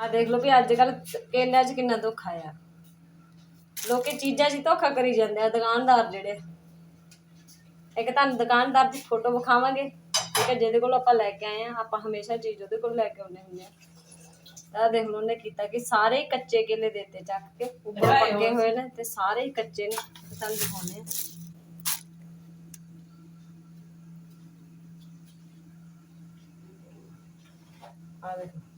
ਆ ਦੇਖ ਲਓ ਵੀ ਅੱਜ ਕੱਲ ਕੇਲਿਆਂ 'ਚ ਕਿੰਨਾ ਦੁੱਖ ਆਇਆ ਲੋਕੀ ਚੀਜ਼ਾਂ 'ਚ ਹੀ ਧੋਖਾ ਕਰੀ ਜਾਂਦੇ ਆ ਦੁਕਾਨਦਾਰ ਜਿਹੜੇ। ਇੱਕ ਤੁਹਾਨੂੰ ਦੁਕਾਨਦਾਰ ਦੀ ਫੋਟੋ ਵਿਖਾਵਾਂਗੇ ਠੀਕ ਹੈ ਜਿਹਦੇ ਕੋਲ ਆਪਾਂ ਲੈ ਕੇ ਆਏ ਆ ਆਪਾਂ ਹਮੇਸ਼ਾ ਚੀਜ਼ ਉਹਦੇ ਕੋਲ ਲੈ ਕੇ ਆਉਂਦੇ ਹੁੰਦੇ ਆ ਤਾਂ ਦੇਖ ਲਓ ਉਹਨੇ ਕੀਤਾ ਕਿ ਸਾਰੇ ਹੀ ਕੱਚੇ ਕੇਲੇ ਦੇਤੇ ਚੱਕ ਕੇ ਉੱਪਰ ਪੱਕੇ ਹੋਏ ਨੇ ਤੇ ਸਾਰੇ ਹੀ ਕੱਚੇ ਨੇ ਤੁਹਾਨੂੰ ਦਿਖਾਉਣੇ ਆ ਆ ਦੇਖੋ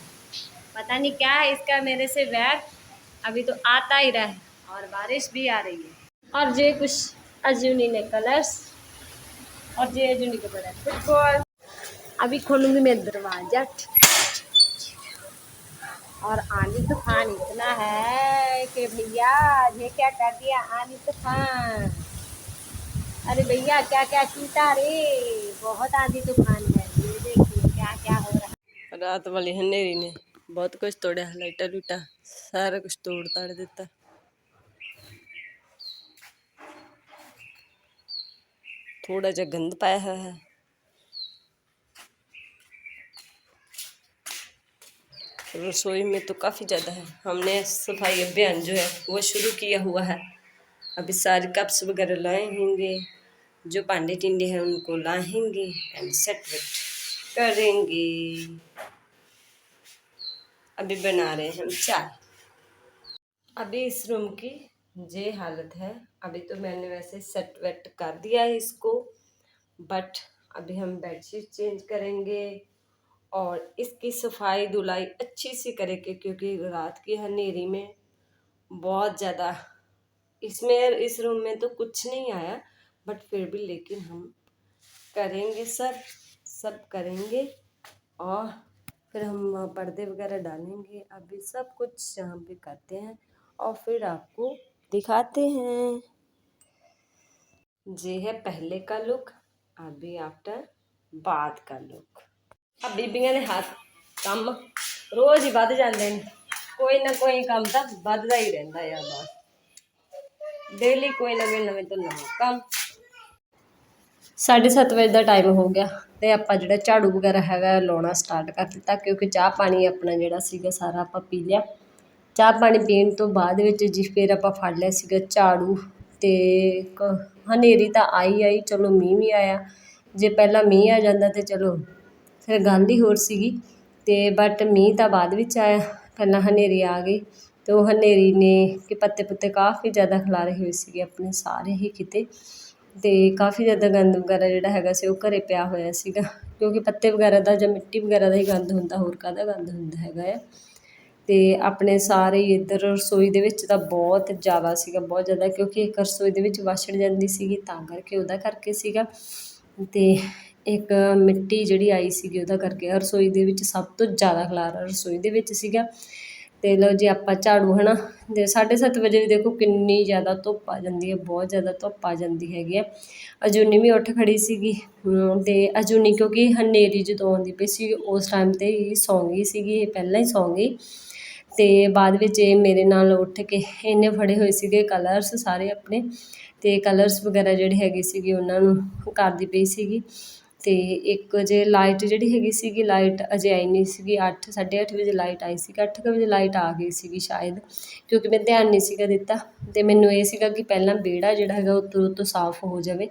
पता नहीं क्या है इसका, मेरे से बैग अभी तो आता ही रहा है और बारिश भी आ रही है। और जो कुछ अजूनी ने कलर्स और जो अजूनी के बड़ा। फुटबॉल अभी खोलूँगी मैं दरवाज़ा। और आनी तो खान इतना है कि भैया, ये क्या कर दिया? आनी तो खान अरे भैया क्या क्या चीता रे? बहुत आधी तूफ़ान है। ये देखिए क्या क्या हो रहा है। रात वाली हनेरी ने बहुत कुछ तोड़िया लाइटा लूटा, सारा कुछ तोड़ ताड़ दिता। थोड़ा जा गंद पाया हुआ है। रसोई में तो काफ़ी ज़्यादा है। हमने सफ़ाई अभियान जो है, वो शुरू किया हुआ है। अभी सारे कप्स वगैरह लाए होंगे। जो पांडे टिंडे हैं, उनको लाएँगे एंड सेट करेंगे। अभी बना रहे हैं हम, चाय। अभी इस रूम की ये हालत है। अभी तो मैंने वैसे सेट वेट कर दिया है इसको बट अभी हम बेडशीट चेंज करेंगे और इसकी सफ़ाई धुलाई अच्छी सी करेंगे क्योंकि रात की अंधेरी में बहुत ज़्यादा, इसमें, इस रूम में तो कुछ नहीं आया बट फिर भी लेकिन हम करेंगे सर सब करेंगे और फिर हम पर्दे वगैरह डालेंगे अभी सब कुछ यहाँ पे करते हैं और फिर आपको दिखाते हैं ये है पहले का लुक अभी आफ्टर बाद का लुक ਆ ਬੀਬੀਆਂ ਦੇ ਹੱਥ ਕੰਮ ਰੋਜ਼ ਹੀ ਵੱਧ ਜਾਂਦੇ ਨੇ ਕੋਈ ਨਾ ਕੋਈ ਕੰਮ ਤਾਂ ਵੱਧਦਾ ਹੀ ਰਹਿੰਦਾ ਆ ਬਸ ਡੇਲੀ ਕੋਈ ਨਵੇਂ ਨਵੇਂ ਤੋਂ ਨਵਾਂ ਕੰਮ 7:30 ਵਜੇ ਦਾ ਟਾਈਮ ਹੋ ਗਿਆ ਅਤੇ ਆਪਾਂ ਜਿਹੜਾ ਝਾੜੂ ਵਗੈਰਾ ਹੈਗਾ ਲਾਉਣਾ ਸਟਾਰਟ ਕਰ ਦਿੱਤਾ, ਕਿਉਂਕਿ ਚਾਹ ਪਾਣੀ ਆਪਣਾ ਜਿਹੜਾ ਸੀਗਾ ਸਾਰਾ ਆਪਾਂ ਪੀ ਲਿਆ। ਚਾਹ ਪਾਣੀ ਪੀਣ ਤੋਂ ਬਾਅਦ ਵਿੱਚ ਜੀ ਫਿਰ ਆਪਾਂ ਫੜ ਲਿਆ ਸੀਗਾ ਝਾੜੂ ਅਤੇ ਕ- ਹਨੇਰੀ ਤਾਂ ਆਈ ਆਈ, ਚਲੋ ਮੀਂਹ ਵੀ ਆਇਆ। ਜੇ ਪਹਿਲਾਂ ਮੀਂਹ ਆ ਜਾਂਦਾ ਤਾਂ ਚਲੋ ਫਿਰ ਗੱਲ ਹੀ ਹੋਰ ਸੀਗੀ ਅਤੇ ਬਟ ਮੀਂਹ ਤਾਂ ਬਾਅਦ ਵਿੱਚ ਆਇਆ, ਪਹਿਲਾਂ ਹਨੇਰੀ ਆ ਗਈ ਅਤੇ ਉਹ ਹਨੇਰੀ ਨੇ ਕਿ ਪੱਤੇ ਪੁੱਤੇ ਕਾਫੀ ਜ਼ਿਆਦਾ ਖਿਲਾਰੇ ਹੋਏ ਸੀਗੇ ਆਪਣੇ ਸਾਰੇ ਹੀ ਕਿਤੇ। ਅਤੇ ਕਾਫੀ ਜ਼ਿਆਦਾ ਗੰਦ ਵਗੈਰਾ ਜਿਹੜਾ ਹੈਗਾ ਸੀ ਉਹ ਘਰ ਪਿਆ ਹੋਇਆ ਸੀਗਾ, ਕਿਉਂਕਿ ਪੱਤੇ ਵਗੈਰਾ ਦਾ ਜਾਂ ਮਿੱਟੀ ਵਗੈਰਾ ਦਾ ਹੀ ਗੰਦ ਹੁੰਦਾ, ਹੋਰ ਕਾਹਦਾ ਗੰਦ ਹੁੰਦਾ ਹੈਗਾ ਆ। ਅਤੇ ਆਪਣੇ ਸਾਰੇ ਹੀ ਇੱਧਰ ਰਸੋਈ ਦੇ ਵਿੱਚ ਤਾਂ ਬਹੁਤ ਜ਼ਿਆਦਾ ਸੀਗਾ, ਬਹੁਤ ਜ਼ਿਆਦਾ, ਕਿਉਂਕਿ ਇੱਕ ਰਸੋਈ ਦੇ ਵਿੱਚ ਵਾਸ਼ਣ ਜਾਂਦੀ ਸੀਗੀ, ਤਾਂ ਕਰਕੇ ਉਹਦਾ ਕਰਕੇ ਸੀਗਾ। ਅਤੇ ਇੱਕ ਮਿੱਟੀ ਜਿਹੜੀ ਆਈ ਸੀਗੀ ਉਹਦਾ ਕਰਕੇ ਰਸੋਈ ਦੇ ਵਿੱਚ ਸਭ ਤੋਂ ਜ਼ਿਆਦਾ ਖਲਾਰਾ ਰਸੋਈ ਦੇ ਵਿੱਚ ਸੀਗਾ। ਅਤੇ ਲਓ ਜੀ ਆਪਾਂ ਝਾੜੂ, ਹਨਾ? ਤੇ 7:30 ਵਜੇ ਵੀ ਦੇਖੋ ਕਿੰਨੀ ਜ਼ਿਆਦਾ ਧੁੱਪ ਆ ਜਾਂਦੀ ਹੈ, ਬਹੁਤ ਜ਼ਿਆਦਾ ਧੁੱਪ ਆ ਜਾਂਦੀ ਹੈਗੀ ਆ ਅਜੂਨੀ ਵੀ ਉੱਠ ਖੜ੍ਹੀ ਸੀਗੀ ਅਤੇ ਅਜੂਨੀ ਕਿਉਂਕਿ ਹਨੇਰੀ ਜਦੋਂ ਆਉਂਦੀ ਪਈ ਸੀ, ਉਸ ਟਾਈਮ ਤੇ ਹੀ ਸੌਂ ਗਈ ਸੀਗੀ, ਇਹ ਪਹਿਲਾਂ ਹੀ ਸੌਂ ਗਈ। ਅਤੇ ਬਾਅਦ ਵਿੱਚ ਇਹ ਮੇਰੇ ਨਾਲ ਉੱਠ ਕੇ ਇਹਨੇ ਫੜੇ ਹੋਏ ਸੀਗੇ ਕਲਰਸ ਸਾਰੇ ਆਪਣੇ ਅਤੇ ਕਲਰਸ ਵਗੈਰਾ ਜਿਹੜੇ ਹੈਗੇ ਸੀਗੇ ਉਹਨਾਂ ਨੂੰ ਕਰਦੀ ਪਈ ਸੀਗੀ। ਅਤੇ ਇੱਕ ਜੇ ਲਾਈਟ ਜਿਹੜੀ ਹੈਗੀ ਸੀਗੀ, ਲਾਈਟ ਅਜੇ ਆਈ ਨਹੀਂ ਸੀਗੀ। 8 8:30 ਵਜੇ ਲਾਈਟ ਆਈ ਸੀ 8 ਵਜੇ ਲਾਈਟ ਆ ਗਈ ਸੀਗੀ ਸ਼ਾਇਦ, ਕਿਉਂਕਿ ਮੈਂ ਧਿਆਨ ਨਹੀਂ ਸੀਗਾ ਦਿੱਤਾ। ਅਤੇ ਮੈਨੂੰ ਇਹ ਸੀਗਾ ਕਿ ਪਹਿਲਾਂ ਵਿਹੜਾ ਜਿਹੜਾ ਹੈਗਾ ਉੱਤੋਂ ਉੱਤੋਂ ਸਾਫ਼ ਹੋ ਜਾਵੇ,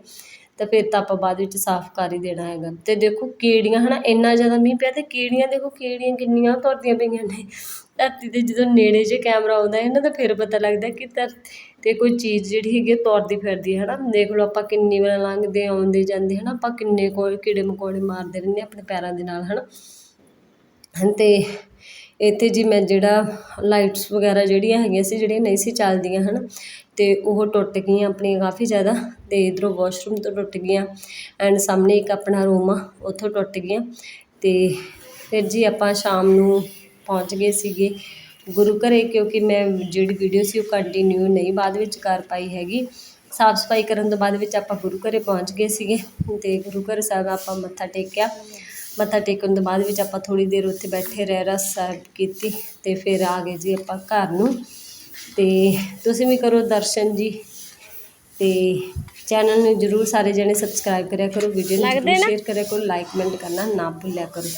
ਤਾਂ ਫਿਰ ਤਾਂ ਆਪਾਂ ਬਾਅਦ ਵਿੱਚ ਸਾਫ਼ ਕਰ ਹੀ ਦੇਣਾ ਹੈਗਾ। ਅਤੇ ਦੇਖੋ ਕੀੜੀਆਂ ਹੈ ਨਾ ਇੰਨਾ ਜ਼ਿਆਦਾ ਮੀਂਹ ਪਿਆ ਅਤੇ ਕੀੜੀਆਂ ਦੇਖੋ ਕੀੜੀਆਂ ਕਿੰਨੀਆਂ ਤੁਰਦੀਆਂ ਪਈਆਂ ਨੇ। ਧਰਤੀ ਤੇ ਜਦੋਂ ਨੇੜੇ ਜੇ ਕੈਮਰਾ ਆਉਂਦਾ ਹੈ ਨਾ, ਤਾਂ ਫਿਰ ਪਤਾ ਲੱਗਦਾ ਕਿ ਧਰਤੀ ਤੇ ਕੋਈ ਚੀਜ਼ ਜਿਹੜੀ ਹੈਗੀ ਹੈ ਤੁਰਦੀ ਫਿਰਦੀ ਹੈ ਨਾ ਦੇਖ ਲਓ ਆਪਾਂ ਕਿੰਨੀ ਵਾਰ ਲੰਘਦੇ, ਆਉਂਦੇ ਜਾਂਦੇ ਹੈ ਨਾ ਆਪਾਂ ਕਿੰਨੇ ਕੋਲ ਕੀੜੇ ਮਕੌੜੇ ਮਾਰਦੇ ਰਹਿੰਦੇ ਹਾਂ ਆਪਣੇ ਪੈਰਾਂ ਦੇ ਨਾਲ ਹੈ ਨਾ ਅਤੇ ਇੱਥੇ ਜੀ ਮੈਂ ਜਿਹੜਾ ਲਾਈਟਸ ਵਗੈਰਾ ਜਿਹੜੀਆਂ ਹੈਗੀਆਂ ਸੀ, ਜਿਹੜੀਆਂ ਨਹੀਂ ਸੀ ਚੱਲਦੀਆਂ, ਹਨ? ਅਤੇ ਉਹ ਟੁੱਟ ਗਈਆਂ ਆਪਣੀਆਂ ਕਾਫੀ ਜ਼ਿਆਦਾ ਅਤੇ ਇੱਧਰੋਂ ਵਾਸ਼ਰੂਮ ਤੋਂ ਟੁੱਟ ਗਈਆਂ ਐਂਡ ਸਾਹਮਣੇ ਇੱਕ ਆਪਣਾ ਰੂਮ ਆ, ਉੱਥੋਂ ਟੁੱਟ ਗਈਆਂ। ਅਤੇ ਫਿਰ ਜੀ ਆਪਾਂ ਸ਼ਾਮ ਨੂੰ ਪਹੁੰਚ ਗਏ ਸੀਗੇ ਗੁਰੂ ਘਰੇ ਕਿਉਂਕਿ ਮੈਂ ਜਿਹੜੀ ਵੀਡੀਓ ਸੀ ਉਹ ਕੰਟੀਨਿਊ ਨਹੀਂ ਬਾਅਦ ਵਿੱਚ ਕਰ ਪਾਈ ਹੈਗੀ। ਸਾਫ਼ ਸਫ਼ਾਈ ਕਰਨ ਤੋਂ ਬਾਅਦ ਵਿੱਚ ਆਪਾਂ ਗੁਰੂ ਘਰੇ ਪਹੁੰਚ ਗਏ ਸੀਗੇ ਤੇ ਗੁਰੂ ਘਰ ਸਾਹਿਬ ਆਪਾਂ ਮੱਥਾ ਟੇਕਿਆ। ਮੱਥਾ ਟੇਕਣ ਤੋਂ ਬਾਅਦ ਵਿੱਚ ਆਪਾਂ ਥੋੜੀ ਦੇਰ ਉੱਥੇ ਬੈਠੇ ਰਹਿ ਰਸ ਸਾਹਿਬ ਕੀਤੀ ਤੇ ਫਿਰ ਆ ਗਏ ਜੀ ਆਪਾਂ ਘਰ ਨੂੰ। ਤੇ ਤੁਸੀਂ ਵੀ ਕਰੋ ਦਰਸ਼ਨ ਜੀ ਤੇ ਚੈਨਲ ਨੂੰ ਜਰੂਰ ਸਾਰੇ ਜਣੇ ਸਬਸਕ੍ਰਾਈਬ ਕਰਿਆ ਕਰੋ ਵੀਡੀਓ ਨੂੰ ਸ਼ੇਅਰ ਕਰਿਆ ਕਰੋ ਲਾਈਕ ਕਮੈਂਟ ਕਰਨਾ ਨਾ ਭੁੱਲਿਆ ਕਰੋ।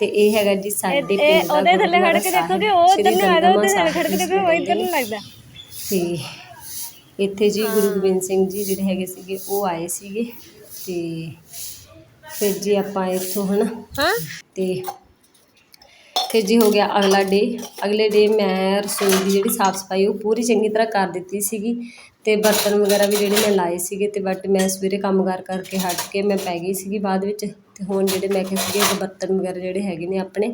ਤੇ ਇਹ ਹੈਗਾ ਜੀ ਸਾਡੇ ਪਿੰਡ ਦਾ ਉਹਦੇ ਥੱਲੇ ਖੜ ਕੇ ਦੇਖੋਗੇ ਉਹ ਉਧਰ ਨੂੰ ਆ ਉਹਦੇ ਥੱਲੇ ਖੜ ਕੇ ਦੇਖੋਗੇ ਉਹ ਇਧਰ ਨੂੰ ਲੱਗਦਾ। ਤੇ ਇੱਥੇ ਜੀ ਗੁਰੂ ਗੋਬਿੰਦ ਸਿੰਘ ਜੀ ਜਿਹੜੇ ਹੈਗੇ ਸੀਗੇ ਉਹ ਆਏ ਸੀਗੇ ਤੇ ਫਿਰ ਜੀ ਆਪਾਂ ਇੱਥੋਂ ਹਨਾ ਹਾਂ। ਤੇ ਫਿਰ ਜੀ ਹੋ ਗਿਆ ਅਗਲਾ ਡੇ ਅਗਲੇ ਡੇ ਮੈਂ ਰਸੋਈ ਦੀ ਜਿਹੜੀ ਸਾਫ਼ ਸਫ਼ਾਈ ਉਹ ਪੂਰੀ ਚੰਗੀ ਤਰ੍ਹਾਂ ਕਰ ਦਿੱਤੀ ਸੀਗੀ ਤੇ ਬਰਤਨ ਵਗੈਰਾ ਵੀ ਜਿਹੜੇ ਮੈਂ ਲਾਏ ਸੀਗੇ ਤੇ ਬਟ ਮੈਂ ਸਵੇਰੇ ਕੰਮਕਾਰ ਕਰਕੇ ਹਟ ਕੇ ਮੈਂ ਪੈ ਗਈ ਸੀਗੀ ਬਾਅਦ ਵਿੱਚ। ਤੇ ਹੁਣ ਜਿਹੜੇ ਮੈਂ ਕਿਹਾ ਸੀਗੇ ਬਰਤਨ ਵਗੈਰਾ ਜਿਹੜੇ ਹੈਗੇ ਨੇ ਆਪਣੇ,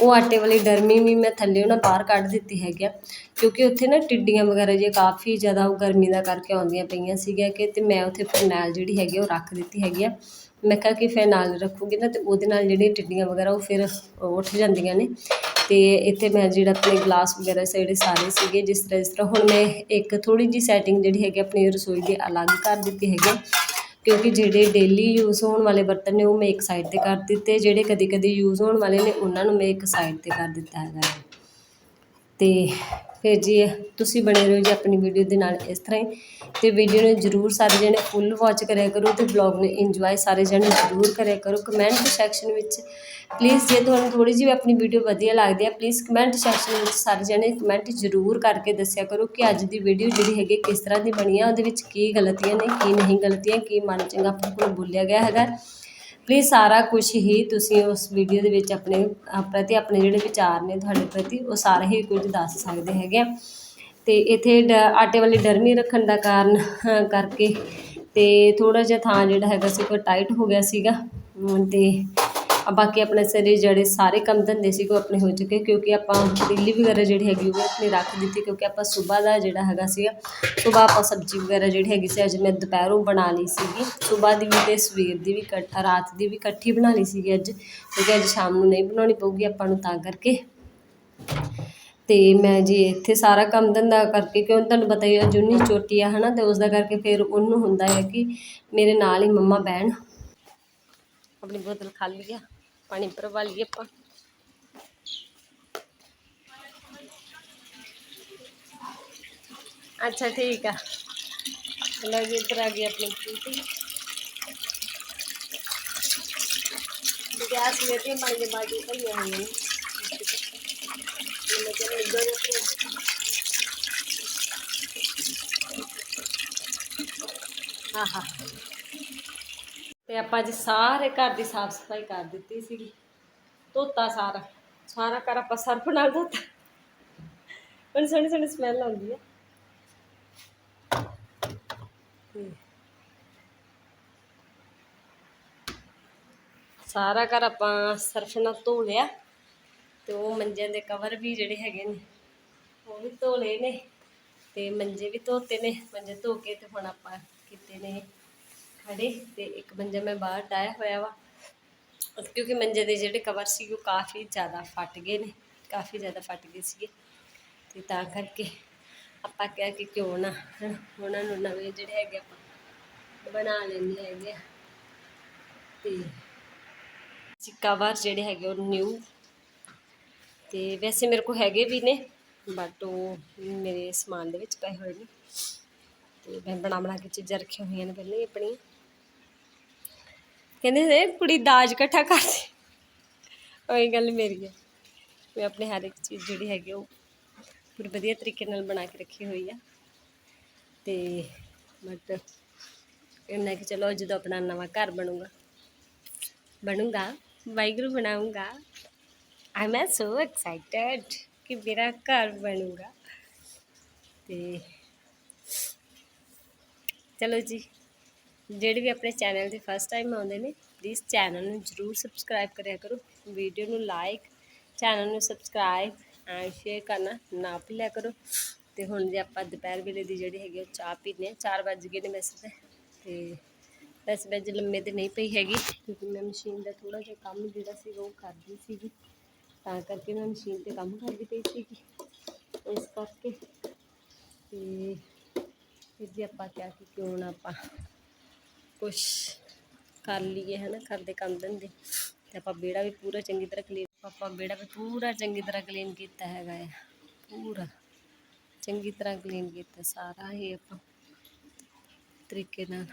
ਉਹ ਆਟੇ ਵਾਲੀ ਡਰਮੀ ਵੀ ਮੈਂ ਥੱਲੇ ਨਾ ਬਾਹਰ ਕੱਢ ਦਿੱਤੀ ਹੈਗੀ ਆ, ਕਿਉਂਕਿ ਉੱਥੇ ਨਾ ਟਿੱਡੀਆਂ ਵਗੈਰਾ ਜੇ ਕਾਫੀ ਜ਼ਿਆਦਾ ਉਹ ਗਰਮੀ ਦਾ ਕਰਕੇ ਆਉਂਦੀਆਂ ਪਈਆਂ ਸੀਗੀਆਂ ਕਿ ਅਤੇ ਮੈਂ ਉੱਥੇ ਫਰਨੈਲ ਜਿਹੜੀ ਹੈਗੀ ਆ ਉਹ ਰੱਖ ਦਿੱਤੀ ਹੈਗੀ ਆ ਮੈਂ ਕਿਹਾ ਕਿ ਫਿਰ ਨਾਲ ਰੱਖੂਗੀ ਨਾ ਅਤੇ ਉਹਦੇ ਨਾਲ ਜਿਹੜੀਆਂ ਟਿੱਡੀਆਂ ਵਗੈਰਾ ਉਹ ਫਿਰ ਉੱਠ ਜਾਂਦੀਆਂ ਨੇ ਅਤੇ ਇੱਥੇ ਮੈਂ ਜਿਹੜਾ ਆਪਣੇ ਗਲਾਸ ਵਗੈਰਾ ਸੀ ਜਿਹੜੇ ਸਾਰੇ ਸੀਗੇ ਜਿਸ ਤਰ੍ਹਾਂ ਜਿਸ ਤਰ੍ਹਾਂ ਹੁਣ ਮੈਂ ਇੱਕ ਥੋੜ੍ਹੀ ਜਿਹੀ ਸੈਟਿੰਗ ਜਿਹੜੀ ਹੈਗੀ ਆਪਣੀ ਰਸੋਈ ਦੀ ਅਲੱਗ ਕਰ ਦਿੱਤੀ ਹੈਗੀ ਆ। ਕਿਉਂਕਿ ਜਿਹੜੇ ਡੇਲੀ ਯੂਜ਼ ਹੋਣ ਵਾਲੇ ਬਰਤਨ ਨੇ ਉਹ ਮੈਂ ਇੱਕ ਸਾਈਡ ਤੇ ਕਰ ਦਿੱਤੇ, ਜਿਹੜੇ ਕਦੇ ਕਦੇ ਯੂਜ਼ ਹੋਣ ਵਾਲੇ ਨੇ ਉਹਨਾਂ ਨੂੰ ਮੈਂ ਇੱਕ ਸਾਈਡ ਤੇ ਕਰ ਦਿੱਤਾ ਹੈਗਾ ਹੈ। ਫਿਰ ਜੀ, ਤੁਸੀਂ ਬਣੇ ਰਹੋ ਜੀ ਆਪਣੀ ਵੀਡੀਓ ਦੇ ਨਾਲ ਇਸ ਤਰ੍ਹਾਂ ਹੀ। ਤੇ ਵੀਡੀਓ ਨੂੰ ਜਰੂਰ ਸਾਰੇ ਜਣੇ ਫੁੱਲ ਵਾਚ ਕਰਿਆ ਕਰੋ ਤੇ ਵਲੌਗ ਨੂੰ ਇੰਜੋਏ ਸਾਰੇ ਜਣੇ ਜਰੂਰ ਕਰਿਆ ਕਰੋ। ਕਮੈਂਟ ਸੈਕਸ਼ਨ ਵਿੱਚ ਪਲੀਜ਼ ਜੇ ਤੁਹਾਨੂੰ ਥੋੜੀ ਜਿਹੀ ਆਪਣੀ ਵੀਡੀਓ ਵਧੀਆ ਲੱਗਦੀ ਹੈ ਪਲੀਜ਼ ਕਮੈਂਟ ਸੈਕਸ਼ਨ ਵਿੱਚ ਸਾਰੇ ਜਣੇ ਕਮੈਂਟ ਜਰੂਰ ਕਰਕੇ ਦੱਸਿਆ ਕਰੋ ਕਿ ਅੱਜ ਦੀ ਵੀਡੀਓ ਜਿਹੜੀ ਹੈਗੀ ਕਿਸ ਤਰ੍ਹਾਂ ਦੀ ਬਣੀ ਆ, ਉਹਦੇ ਵਿੱਚ ਕੀ ਗਲਤੀਆਂ ਨੇ, ਕੀ ਨਹੀਂ ਗਲਤੀਆਂ, ਕੀ ਮਨ ਚੰਗਾ ਆਪਣੇ ਕੋਲ ਬੋਲਿਆ ਗਿਆ ਹੈਗਾ। ਪਲੀਜ਼ ਸਾਰਾ ਕੁਝ ਹੀ ਤੁਸੀਂ ਉਸ ਵੀਡੀਓ ਦੇ ਵਿੱਚ ਆਪਣੇ ਪ੍ਰਤੀ ਆਪਣੇ ਜਿਹੜੇ ਵਿਚਾਰ ਨੇ ਤੁਹਾਡੇ ਪ੍ਰਤੀ, ਉਹ ਸਾਰੇ ਹੀ ਕੁਝ ਦੱਸ ਸਕਦੇ ਹੈਗੇ ਆ। ਅਤੇ ਇੱਥੇ ਡ, ਆਟੇ ਵਾਲੀ ਡਰਮੀ ਰੱਖਣ ਦਾ ਕਾਰਨ ਕਰਕੇ ਅਤੇ ਥੋੜ੍ਹਾ ਜਿਹਾ ਥਾਂ ਜਿਹੜਾ ਹੈਗਾ ਸੀ ਉਹ ਟਾਈਟ ਹੋ ਗਿਆ ਸੀਗਾ। ਅਤੇ ਬਾਕੀ ਆਪਣੇ ਸਰੀਰ ਜਿਹੜੇ ਸਾਰੇ ਕੰਮ ਧੰਦੇ ਸੀ ਉਹ ਆਪਣੇ ਹੋ ਚੁੱਕੇ ਕਿਉਂਕਿ ਆਪਾਂ ਦਿੱਲੀ ਵਗੈਰਾ ਜਿਹੜੀ ਹੈਗੀ ਉਹ ਆਪਣੀ ਰੱਖ ਦਿੱਤੀ ਕਿਉਂਕਿ ਆਪਾਂ ਸੁਬਾਹ ਦਾ ਜਿਹੜਾ ਹੈਗਾ ਸੀਗਾ ਸੁਬਾਹ ਆਪਾਂ ਸਬਜ਼ੀ ਵਗੈਰਾ ਜਿਹੜੀ ਹੈਗੀ ਸੀ ਅੱਜ ਮੈਂ ਦੁਪਹਿਰੋਂ ਬਣਾ ਲਈ ਸੀਗੀ। ਸੁਬਾਹ ਦੀ ਵੀ ਅਤੇ ਸਵੇਰ ਦੀ ਵੀ ਇਕੱਠ ਰਾਤ ਦੀ ਵੀ ਇਕੱਠੀ ਬਣਾ ਲਈ ਸੀਗੀ ਅੱਜ ਕਿਉਂਕਿ ਅੱਜ ਸ਼ਾਮ ਨੂੰ ਨਹੀਂ ਬਣਾਉਣੀ ਪਊਗੀ ਆਪਾਂ ਨੂੰ ਤਾਂ ਕਰਕੇ। ਤੇ ਮੈਂ ਜੀ ਇੱਥੇ ਸਾਰਾ ਕੰਮ ਧੰਦਾ ਕਰਕੇ ਕਿਉਂ ਤੁਹਾਨੂੰ ਪਤਾ ਹੀ ਹੈ ਜੁਨੀ ਚੋਟੀ ਆ ਹਨਾ ਤੇ ਉਸ ਦਾ ਕਰਕੇ ਫਿਰ ਉਹਨੂੰ ਹੁੰਦਾ ਹੈ ਕਿ ਮੇਰੇ ਨਾਲ ਹੀ ਮੰਮਾ ਬਹਿਣ ਆਪਣੀ ਬੋਤਲ ਖਾਲੀ ਆ ਪਾਣੀ ਭਰਵਾ ਲਈਏ ਆਪਾਂ ਅੱਛਾ ਠੀਕ ਆ ਲਓ ਜੀ ਇੱਧਰ ਆ ਗਈ ਆਪਣੀ ਪੀਤੀ ਗੈਸ ਮੇਰੀ ਪਾਣੀ ਦੇ ਬਾਜੀ ਪਈਆਂ ਹੋਈਆਂ ਨੇ ਮੈਂ ਕਿਹਾ ਇੱਧਰ ਰੱਖੋ। ਆਹਾ ਤੇ ਆਪਾਂ ਅੱਜ ਸਾਰੇ ਘਰ ਦੀ ਸਾਫ਼ ਸਫ਼ਾਈ ਕਰ ਦਿੱਤੀ ਸੀਗੀ। ਧੋਤਾ ਸਾਰਾ। ਸਾਰਾ ਘਰ ਆਪਾਂ ਸਰਫ ਨਾਲ ਧੋਤਾ। ਹੁਣ ਸੋਹਣੀ ਸੋਹਣੀ ਸਮੈਲ ਆਉਂਦੀ ਹੈ ਸਾਰਾ ਘਰ ਆਪਾਂ ਸਰਫ ਨਾਲ ਧੋ ਲਿਆ। ਤੇ ਉਹ ਮੰਜਿਆਂ ਦੇ ਕਵਰ ਵੀ ਜਿਹੜੇ ਹੈਗੇ ਨੇ, ਉਹ ਵੀ ਧੋ ਲਏ ਨੇ। ਤੇ ਮੰਜੇ ਵੀ ਧੋਤੇ ਨੇ। ਮੰਜੇ ਧੋ ਕੇ ਤੇ ਹੁਣ ਆਪਾਂ ਕੀਤੇ ਨੇ ਖੜੇ ਤੇ ਇੱਕ ਮੰਜਾ ਮੈਂ ਬਾਹਰ ਟਾਇਆ ਹੋਇਆ ਵਾ। ਕਿਉਂਕਿ ਮੰਜੇ ਦੇ ਜਿਹੜੇ ਕਵਰ ਸੀ ਉਹ ਕਾਫੀ ਜ਼ਿਆਦਾ ਫਟ ਗਏ ਨੇ, ਕਾਫੀ ਜ਼ਿਆਦਾ ਫਟ ਗਏ ਸੀਗੇ। ਤੇ ਤਾਂ ਕਰਕੇ ਆਪਾਂ ਕਿਹਾ ਕਿ ਕਿਉਂ ਨਾ ਉਹਨਾਂ ਨੂੰ ਨਵੇਂ ਜਿਹੜੇ ਹੈਗੇ ਆਪਾਂ ਬਣਾ ਲੈਂਦੇ ਹੈਗੇ ਆ। ਤੇ ਜੀ ਕਵਰ ਜਿਹੜੇ ਹੈਗੇ ਉਹ ਨਿਊ ਤੇ ਵੈਸੇ ਮੇਰੇ ਕੋਲ ਹੈਗੇ ਵੀ ਨੇ ਬਟ ਉਹ ਮੇਰੇ ਸਮਾਨ ਦੇ ਵਿੱਚ ਪਏ ਹੋਏ ਨੇ। ਤੇ ਮੈਂ ਬਣਾ ਬਣਾ ਕੇ ਚੀਜ਼ਾਂ ਰੱਖੀਆਂ ਹੋਈਆਂ ਨੇ ਪਹਿਲਾਂ ਹੀ ਆਪਣੀਆਂ। ਕਹਿੰਦੇ ਨੇ, ਕੁੜੀ ਦਾਜ ਇਕੱਠਾ ਕਰਦੀ। ਉਹੀ ਗੱਲ ਮੇਰੀ ਹੈ। ਮੈਂ ਆਪਣੇ ਹਰ ਇੱਕ ਚੀਜ਼ ਜਿਹੜੀ ਹੈਗੀ ਉਹ ਪੂਰੀ ਵਧੀਆ ਤਰੀਕੇ ਨਾਲ ਬਣਾ ਕੇ ਰੱਖੀ ਹੋਈ ਆ। ਤੇ ਬਟ ਇਹਨਾਂ ਕਿ ਚਲੋ, ਜਦੋਂ ਆਪਣਾ ਨਵਾਂ ਘਰ ਬਣੂਗਾ ਬਣੂਗਾ, ਵਾਹਿਗੁਰੂ ਬਣਾਉਂਗਾ ਆਈ ਐਮ ਸੋ ਐਕਸਾਈਟਡ ਕਿ ਮੇਰਾ ਘਰ ਬਣੂਗਾ। ਤੇ ਚਲੋ ਜੀ। ਜਿਹੜੇ ਵੀ ਆਪਣੇ ਚੈਨਲ ਤੇ ਫਸਟ ਟਾਈਮ ਆਉਂਦੇ ਨੇ ਪਲੀਜ਼ ਚੈਨਲ ਨੂੰ ਜਰੂਰ ਸਬਸਕ੍ਰਾਈਬ ਕਰਿਆ ਕਰੋ। ਵੀਡੀਓ ਨੂੰ ਲਾਈਕ ਚੈਨਲ ਨੂੰ ਸਬਸਕ੍ਰਾਈਬ ਐਂਡ ਸ਼ੇਅਰ ਕਰਨਾ ਨਾ ਭੁੱਲਿਆ ਕਰੋ। ਤੇ ਹੁਣ ਜੇ ਆਪਾਂ ਦੁਪਹਿਰ ਵੇਲੇ ਦੀ ਜਿਹੜੀ ਹੈਗੀ ਉਹ ਚਾਹ ਪੀਨੇ 4 ਵੱਜ ਗਏ ਨੇ ਵੈਸੇ ਤਾਂ। ਤੇ ਵੈਸੇ ਮੈਂ ਲੰਮੇ ਤੇ ਨਹੀਂ ਪਈ ਹੈਗੀ, ਕਿਉਂਕਿ ਮੈਂ ਮਸ਼ੀਨ ਦਾ ਥੋੜਾ ਜਿਹਾ ਕੰਮ ਜਿਹੜਾ ਸੀਗਾ ਉਹ ਕਰਦੀ ਸੀਗੀ। ਤਾਂ ਕਰਕੇ ਮੈਂ ਮਸ਼ੀਨ ਤੇ ਕੰਮ ਕਰਦੀ ਪਈ ਸੀਗੀ। ਇਸ ਕਰਕੇ। ਤੇ ਫਿਰ ਜੇ ਆਪਾਂ ਕਿਹਾ ਕਿ ਕਿਉਂ ਨਾ ਆਪਾਂ ਕੁਛ ਕਰ ਲਈਏ ਹਨਾ ਘਰ ਦੇ ਕੰਮ ਧੰਦੇ। ਤੇ ਆਪਾਂ ਵਿਹੜਾ ਵੀ ਪੂਰਾ ਚੰਗੀ ਤਰ੍ਹਾਂ ਕਲੀਨ ਆਪਾਂ ਵਿਹੜਾ ਵੀ ਪੂਰਾ ਚੰਗੀ ਤਰ੍ਹਾਂ ਕਲੀਨ ਕੀਤਾ ਹੈਗਾ ਹੈ ਪੂਰਾ ਚੰਗੀ ਤਰ੍ਹਾਂ ਕਲੀਨ ਕੀਤਾ ਸਾਰਾ ਹੀ ਆਪਾਂ ਤਰੀਕੇ ਨਾਲ।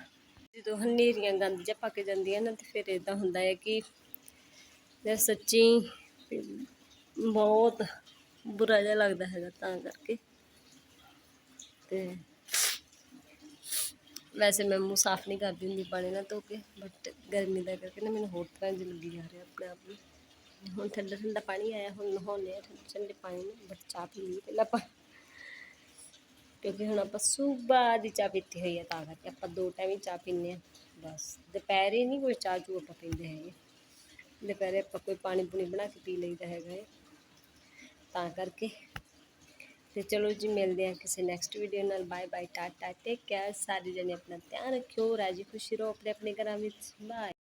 ਜਦੋਂ ਹਨੇਰੀਆਂ ਗੰਦ ਜਿਹਾ ਪੱਕ ਜਾਂਦੀਆਂ ਨਾ, ਤੇ ਫਿਰ ਇਦਾਂ ਹੁੰਦਾ ਹੈ ਕਿ ਜੇ ਸੱਚੀ ਬਹੁਤ ਬੁਰਾ ਜਿਹਾ ਲੱਗਦਾ ਹੈਗਾ ਤਾਂ ਕਰਕੇ। ਤੇ ਵੈਸੇ ਮੈਂ ਮੂੰਹ ਸਾਫ਼ ਨਹੀਂ ਕਰਦੀ ਹੁੰਦੀ ਪਾਣੀ ਨਾਲ ਧੋ ਕੇ ਬਟ ਗਰਮੀ ਦਾ ਕਰਕੇ ਨਾ ਮੈਨੂੰ ਹੋਰ ਤਰ੍ਹਾਂ ਜਿਹਾ ਲੱਗੀ ਜਾ ਰਿਹਾ ਆਪਣੇ ਆਪ ਨੂੰ ਹੁਣ ਠੰਡਾ ਠੰਡਾ ਪਾਣੀ ਆਇਆ ਹੁਣ ਨਹਾਉਂਦੇ ਆ ਠੰਡੇ ਠੰਡੇ ਪਾਣੀ ਨੂੰ ਬਟ ਚਾਹ ਪੀ ਲਈ ਪਹਿਲਾਂ ਆਪਾਂ ਕਿਉਂਕਿ ਹੁਣ ਆਪਾਂ ਸਵੇਰ ਦੀ ਚਾਹ ਪੀਤੀ ਹੋਈ ਹੈ ਤਾਂ ਕਰਕੇ ਆਪਾਂ ਦੋ ਟਾਈਮ ਹੀ ਚਾਹ ਪੀਂਦੇ ਆ ਬਸ ਦੁਪਹਿਰੇ ਨਹੀਂ ਕੋਈ ਚਾਹ ਚੂ ਆਪਾਂ ਪੀਂਦੇ ਹੈਗੇ ਦੁਪਹਿਰੇ ਆਪਾਂ ਕੋਈ ਪਾਣੀ ਪੂਣੀ ਬਣਾ ਕੇ ਪੀ ਲਈਦਾ ਹੈਗਾ ਹੈ ਤਾਂ ਕਰਕੇ ਤੇ ਚਲੋ ਜੀ, ਮਿਲਦੇ ਆ ਕਿਸੇ ਨੈਕਸਟ ਵੀਡੀਓ ਨਾਲ। Bye bye tata take care ਸਾਰੇ ਜਣੇ ਆਪਣਾ ਧਿਆਨ ਰੱਖਿਓ। ਰਾਜੀ ਖੁਸ਼ੀ ਰਹੋ। ਆਪਣੇ ਆਪਣੇ ਘਰਾਂ ਵਿੱਚ। ਬਾਏ